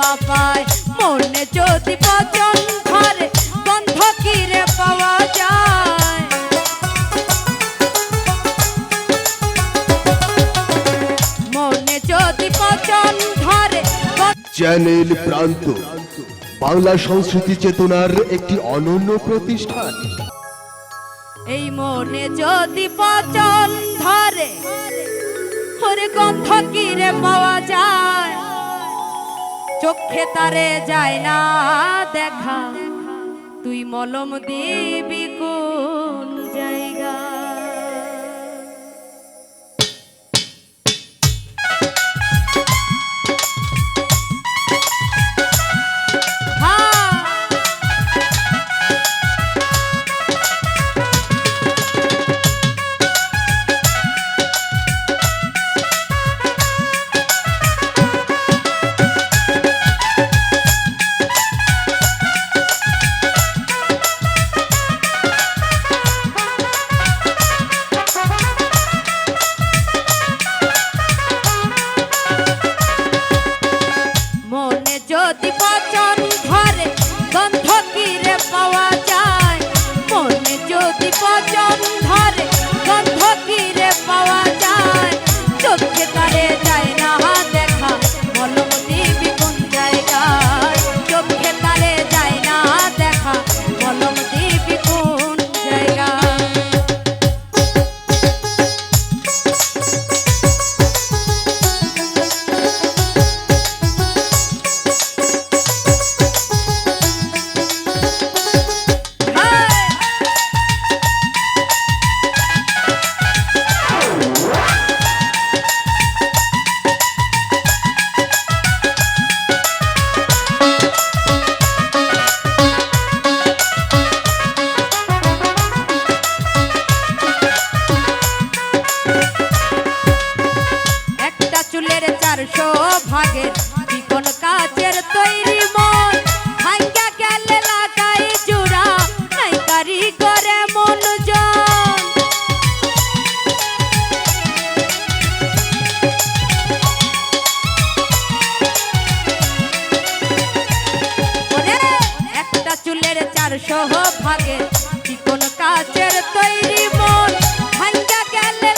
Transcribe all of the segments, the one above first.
বাপায় মনে যদি পচন ধরে গন্ধ কিরে পাওয়া যায়? মনে যদি পচন ধরে চ্যানেল প্রান্ত বাংলা সংস্কৃতি চেতনার একটি অনন্য প্রতিষ্ঠান। এই মনে যদি পচন ধরে ওরে গন্ধ কিরে পাওয়া যায়? চোখে তারে যায় না দেখা। তুই মলম দিবি কোন ভাগের চিকন কাচের তৈরি মন। ভাঙ্গা গেলে লাগাই একটা চুলের চারশো কাচের তৈরি মন। ভাঙ্গা গেলে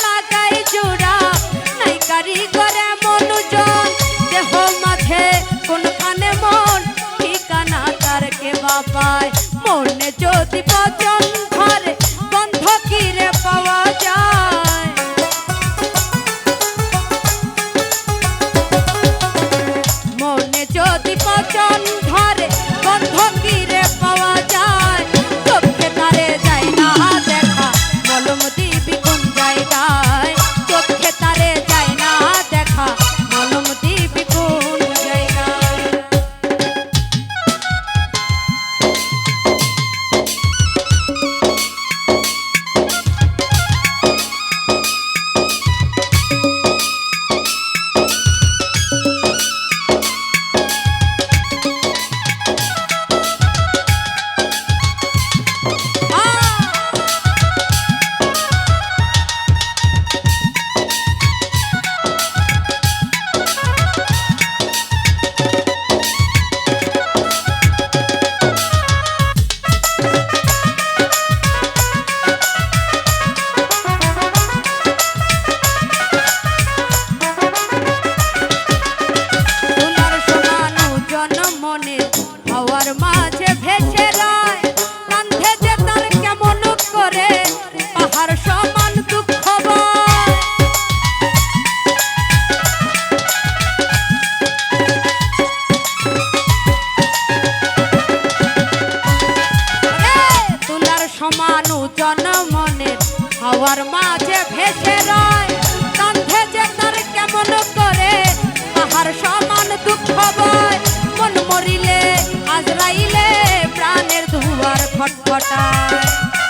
মনে যদি তুলার মনে, হাওয়ার মাঝে ভেসে রয় কান্ধে যে তার কেমন করে, তাহার সমান দুঃখ বয়। মন মরিলে, আজরাইলে প্রাণের ধুয়ার খটখটায়।